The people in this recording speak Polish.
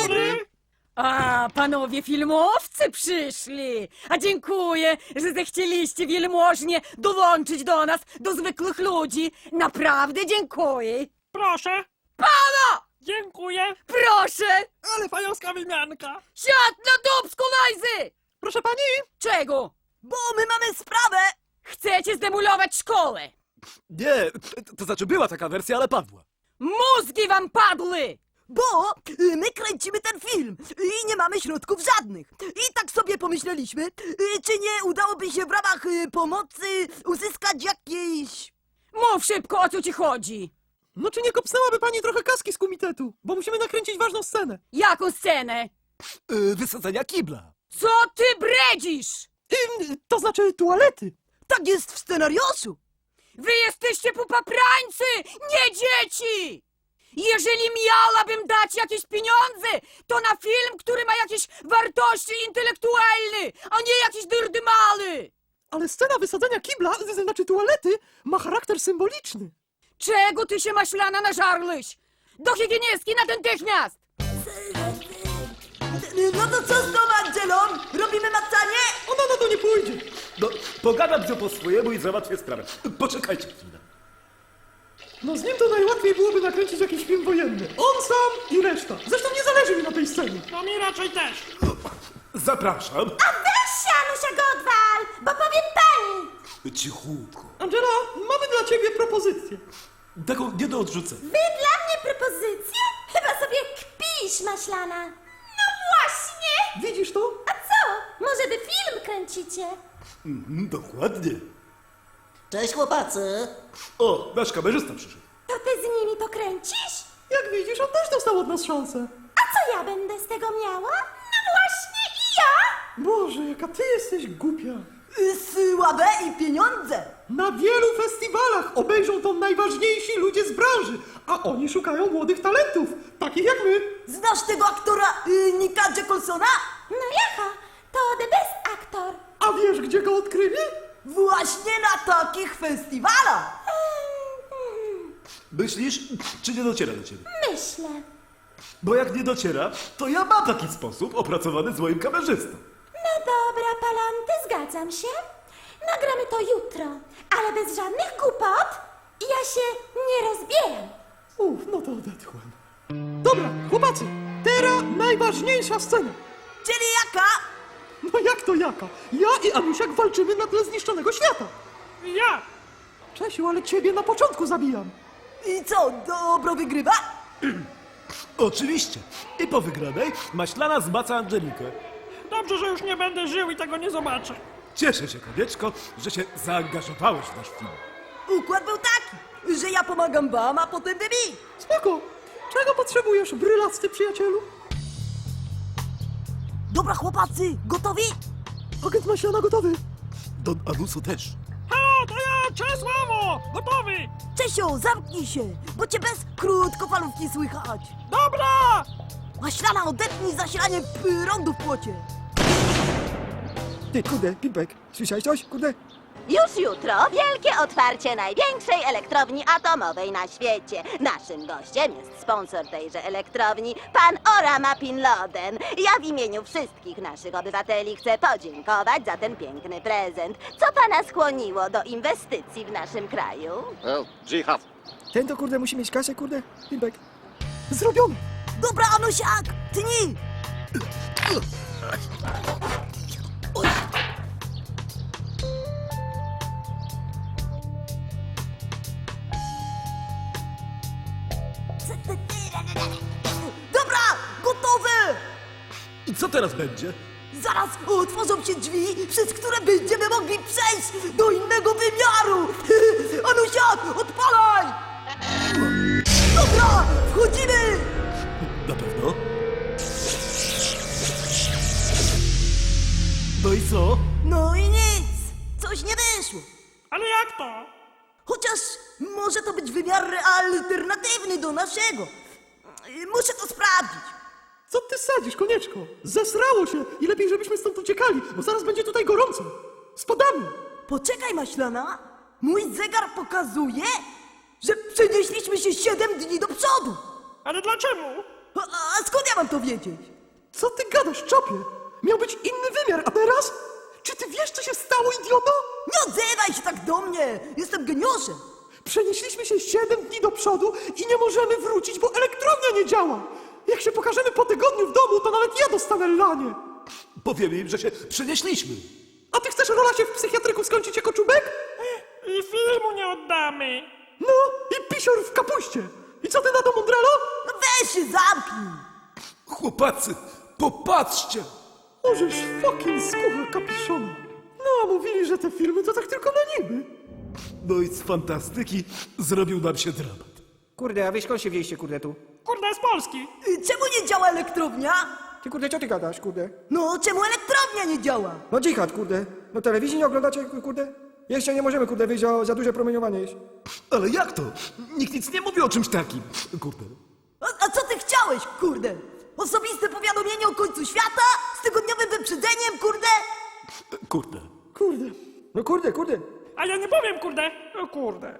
dobry! A, panowie filmowcy przyszli! A dziękuję, że zechcieliście wielmożnie dołączyć do nas, do zwykłych ludzi. Naprawdę dziękuję. Proszę! Pana! Dziękuję! Proszę! Ale fajowska wymianka! Siad na dubsku, Lajzy! Proszę pani! Czego? Bo my mamy sprawę! Chcecie zdemulować szkołę? Nie, to znaczy była taka wersja, ale padła. Mózgi wam padły! Bo y, my kręcimy ten film i nie mamy środków żadnych. I tak sobie pomyśleliśmy, y, czy nie udałoby się w ramach y, pomocy uzyskać jakieś... Mów szybko, o co ci chodzi. No czy nie kopsnęłaby pani trochę kaski z komitetu? Bo musimy nakręcić ważną scenę. Jaką scenę? Yy, wysadzenia kibla. Co ty bredzisz? To znaczy toalety. Tak jest w scenariuszu! Wy jesteście pupaprańcy, nie dzieci! Jeżeli miałabym dać jakieś pieniądze, to na film, który ma jakieś wartości intelektualne, a nie jakiś dyrdymały! Ale scena wysadzenia kibla, to znaczy toalety, ma charakter symboliczny. Czego ty się maślana nażarłeś? Do higienistki natychmiast! No to co z tą Angelą? Robimy macanie? Ona na to nie pójdzie. No, pogadam co po swojemu i załatwię sprawę. Poczekajcie chwilę. No z nim to najłatwiej byłoby nakręcić jakiś film wojenny. On sam i reszta. Zresztą nie zależy mi na tej scenie. No mi raczej też. Zapraszam. Weź się, Anusia, go odwal, bo powiem pani. Cichutko. Angela, mamy dla ciebie propozycję. Taką nie do odrzucenia. Wy dla mnie propozycję? Chyba sobie kpisz, maślana. No właśnie. Widzisz to? A co? Może wy film kręcicie? Mhm, dokładnie. Cześć chłopacy! O, nasz kamerzysta przyszedł. To ty z nimi to kręcisz? Jak widzisz, on też dostał od nas szansę. A co ja będę z tego miała? No właśnie i ja. Boże, jaka ty jesteś głupia. Słabe i pieniądze! Na wielu festiwalach obejrzą to najważniejsi ludzie z branży, a oni szukają młodych talentów, takich jak my. Znasz tego aktora y, Nika? No jaka? To the best aktor. A wiesz, gdzie go odkryli? Właśnie na takich festiwalach! Myślisz, czy nie dociera do ciebie? Myślę. Bo jak nie dociera, to ja mam taki sposób opracowany z moim kamerzystą. No dobra, Palanty, zgadzam się. Nagramy to jutro, ale bez żadnych głupot. Ja się nie rozbieram. Uf, no to odetchłem. Dobra, chłopacy, teraz najważniejsza scena. Czyli jaka? No jak to jaka? Ja i Anusiak walczymy na tle zniszczonego świata. Ja! Czesiu, ale ciebie na początku zabijam. I co, dobro wygrywa? Oczywiście. I po wygranej maślana zmaca Angelikę. Dobrze, że już nie będę żył i tego nie zobaczę. Cieszę się, kobieczko, że się zaangażowałeś w nasz film. Układ był taki, że ja pomagam wam, a potem wy mi. Spoko. Czego potrzebujesz, brylacty przyjacielu? Dobra chłopacy, gotowi? Agent Maślana gotowy. Don Anuso też. Halo, to ja, Czesławo! Gotowy! Czesio, zamknij się, bo cię bez krótkofalówki słychać. Dobra! Maślana, odetnij zasilanie prądu w płocie. Ty, kurde, Pimpek, słyszałeś coś? Kurde? Już jutro wielkie otwarcie największej elektrowni atomowej na świecie. Naszym gościem jest sponsor tejże elektrowni, pan Orama Pinloden. Ja w imieniu wszystkich naszych obywateli chcę podziękować za ten piękny prezent. Co pana skłoniło do inwestycji w naszym kraju? Well, jihad. Ten to, kurde, musi mieć kasę, kurde? Pimpek. Zrobione. Dobra, Anusiak, tnij! Co teraz będzie? Zaraz otworzą się drzwi, przez które będziemy mogli przejść do innego wymiaru! Anusiak, odpalaj! Dobra, wchodzimy! Na pewno? No i co? No i nic, coś nie wyszło. Ale jak to? Chociaż może to być wymiar alternatywny do naszego. Muszę to sprawdzić. Co ty sadzisz, konieczko? Zesrało się i lepiej, żebyśmy stąd uciekali, bo zaraz będzie tutaj gorąco. Spadamy. Poczekaj, Maślana. Mój zegar pokazuje, że przenieśliśmy się 7 dni do przodu. Ale dlaczego? A, a skąd ja mam to wiedzieć? Co ty gadasz, czopie? Miał być inny wymiar, a teraz? Czy ty wiesz, co się stało, idioto? Nie odzywaj się tak do mnie! Jestem geniuszem! Przenieśliśmy się 7 dni do przodu i nie możemy wrócić, bo elektrownia nie działa. Jak się pokażemy po tygodniu w domu, to nawet ja dostanę lanie. Powiemy im, że się przenieśliśmy. A ty chcesz rola się w psychiatryku skończyć jako czubek? I filmu nie oddamy. No i pisior w kapuście. I co ty na to, Mondralo? No weź się zamknij! Chłopacy, popatrzcie! Możesz fucking skucha kapiszona. No, a mówili, że te filmy to tak tylko na niby. No i z fantastyki zrobił nam się dramat. Kurde, a wy skąd się wzięliście, kurde, tu? Kurde, z Polski. Y, Czemu nie działa elektrownia? Ty, kurde, co ty gadasz, kurde? No, czemu elektrownia nie działa? No dżihad, kurde. No telewizji nie oglądacie, kurde? Jeszcze nie możemy, kurde, wyjść, za, za duże promieniowanie jest. Ale jak to? Nikt nic nie mówi o czymś takim. Kurde. A, a co ty chciałeś, kurde? Osobiste powiadomienie o końcu świata? Z tygodniowym wyprzedzeniem, kurde? Kurde. Kurde. No kurde, kurde. A ja nie powiem, kurde. O kurde.